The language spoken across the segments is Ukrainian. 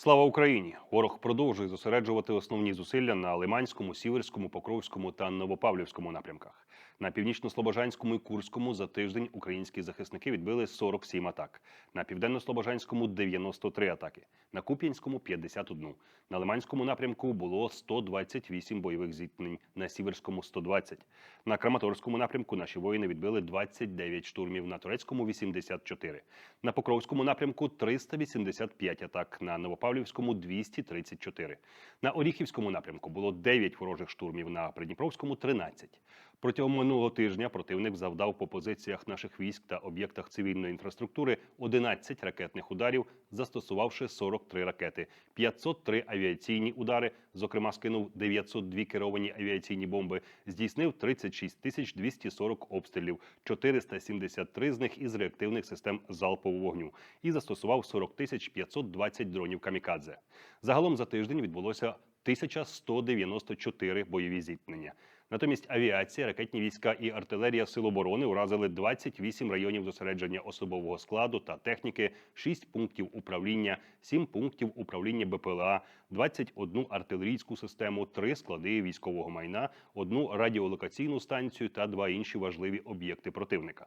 Слава Україні! Ворог продовжує зосереджувати основні зусилля на Лиманському, Сіверському, Покровському та Новопавлівському напрямках. На північно-слобожанському і Курському за тиждень українські захисники відбили 47 атак, на південно-слобожанському 93 атаки, на Куп'янському 51. На Лиманському напрямку було 128 бойових зіткнень, на Сіверському 120. На Краматорському напрямку наші воїни відбили 29 штурмів, на Турецькому 84. На Покровському напрямку 385 атак, на Новопавлівському 234. На Оріхівському напрямку було 9 ворожих штурмів, на Придніпровському 13. Протягом минулого тижня противник завдав по позиціях наших військ та об'єктах цивільної інфраструктури 11 ракетних ударів, застосувавши 43 ракети, 503 авіаційні удари, зокрема скинув 902 керовані авіаційні бомби, здійснив 36 тисяч 240 обстрілів, 473 з них із реактивних систем залпового вогню і застосував 40 тисяч 520 дронів камікадзе. Загалом за тиждень відбулося 1194 бойові зіткнення. Натомість авіація, ракетні війська і артилерія Сил оборони уразили 28 районів зосередження особового складу та техніки, 6 пунктів управління, 7 пунктів управління БПЛА, 21 артилерійську систему, 3 склади військового майна, одну радіолокаційну станцію та два інші важливі об'єкти противника.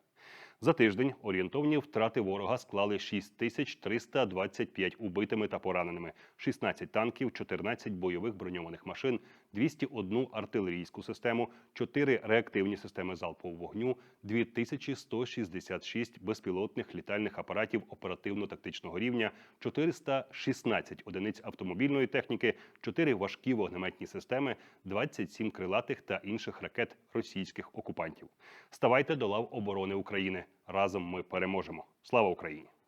За тиждень орієнтовні втрати ворога склали 6325 убитими та пораненими, 16 танків, 14 бойових броньованих машин, 201 артилерійську систему, 4 реактивні системи залпового вогню, 2166 безпілотних літальних апаратів оперативно-тактичного рівня, 416 одиниць автомобільної техніки, 4 важкі вогнеметні системи, 27 крилатих та інших ракет російських окупантів. Ставайте до лав оборони України. Разом ми переможемо. Слава Україні!